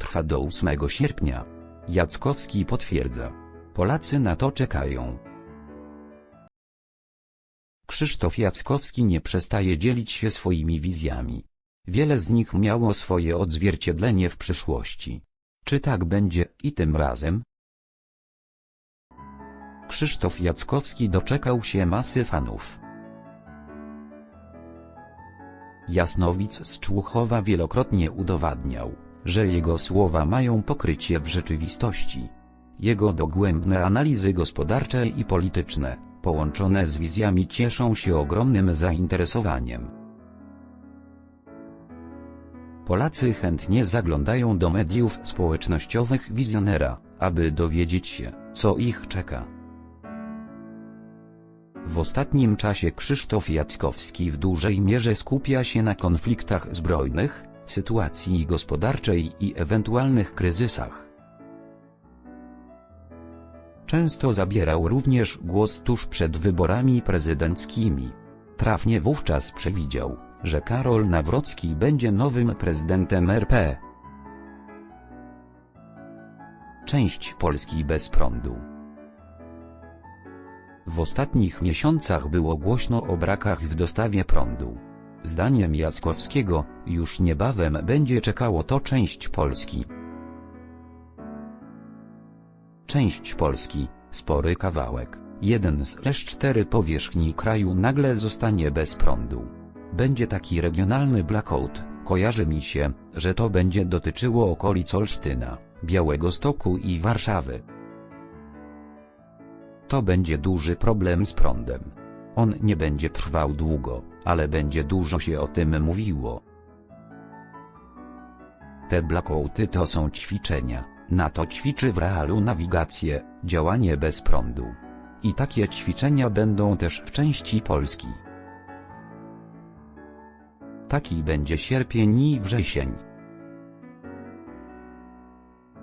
potrwa do 8 sierpnia. Jackowski potwierdza. Polacy na to czekają. Krzysztof Jackowski nie przestaje dzielić się swoimi wizjami. Wiele z nich miało swoje odzwierciedlenie w przyszłości. Czy tak będzie i tym razem? Krzysztof Jackowski doczekał się masy fanów. Jasnowic z Człuchowa wielokrotnie udowadniał, że jego słowa mają pokrycie w rzeczywistości. Jego dogłębne analizy gospodarcze i polityczne, połączone z wizjami cieszą się ogromnym zainteresowaniem. Polacy chętnie zaglądają do mediów społecznościowych wizjonera, aby dowiedzieć się, co ich czeka. W ostatnim czasie Krzysztof Jackowski w dużej mierze skupia się na konfliktach zbrojnych, sytuacji gospodarczej i ewentualnych kryzysach. Często zabierał również głos tuż przed wyborami prezydenckimi. Trafnie wówczas przewidział, że Karol Nawrocki będzie nowym prezydentem RP. Część Polski bez prądu. W ostatnich miesiącach było głośno o brakach w dostawie prądu. Zdaniem Jackowskiego, już niebawem będzie czekało to część Polski. Część Polski, spory kawałek, jeden z cztery powierzchni kraju nagle zostanie bez prądu. Będzie taki regionalny blackout, kojarzy mi się, że to będzie dotyczyło okolic Olsztyna, Białegostoku i Warszawy. To będzie duży problem z prądem. On nie będzie trwał długo, ale będzie dużo się o tym mówiło. Te blackouty to są ćwiczenia, NATO ćwiczy w realu nawigację, działanie bez prądu. I takie ćwiczenia będą też w części Polski. Taki będzie sierpień i wrzesień.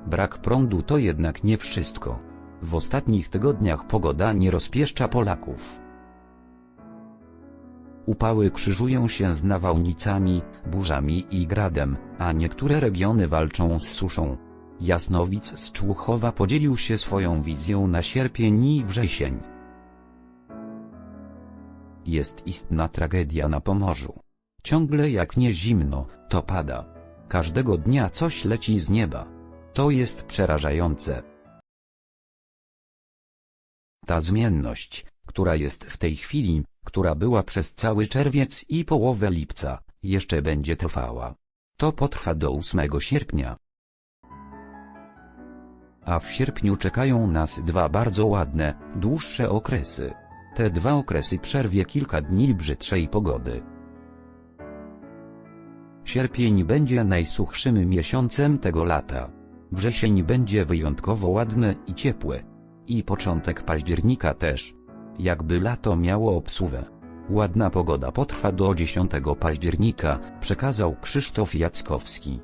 Brak prądu to jednak nie wszystko. W ostatnich tygodniach pogoda nie rozpieszcza Polaków. Upały krzyżują się z nawałnicami, burzami i gradem, a niektóre regiony walczą z suszą. Jasnowic z Człuchowa podzielił się swoją wizją na sierpień i wrzesień. Jest istna tragedia na Pomorzu. Ciągle jak nie zimno, to pada. Każdego dnia coś leci z nieba. To jest przerażające. Ta zmienność, która jest w tej chwili, która była przez cały czerwiec i połowę lipca, jeszcze będzie trwała. To potrwa do 8 sierpnia. A w sierpniu czekają nas dwa bardzo ładne, dłuższe okresy. Te dwa okresy przerwie kilka dni brzydszej pogody. Sierpień będzie najsuchszym miesiącem tego lata. Wrzesień będzie wyjątkowo ładny i ciepły. I początek października też. Jakby lato miało obsuwę. Ładna pogoda potrwa do 10 października, przekazał Krzysztof Jackowski.